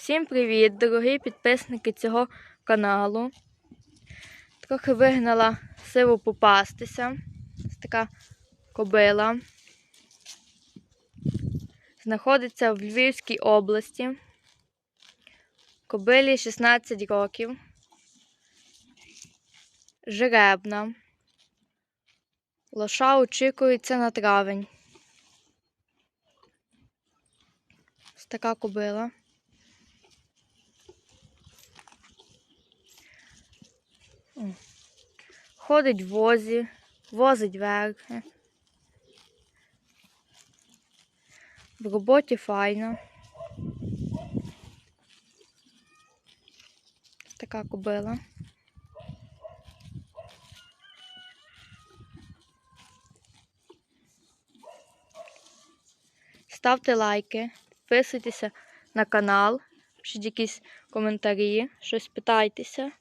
Всім привіт, дорогі підписники цього каналу. Трохи вигнала сиву попастися. Ось така кобила. Знаходиться в Львівській області. Кобилі 16 років. Жеребна. Лоша очікується на травень. Ось така кобила. Ходить в возі, возить верхи. В роботі файно. Така кобила. Ставте лайки, підписуйтеся на канал, пишіть якісь коментарі, щось питайтеся.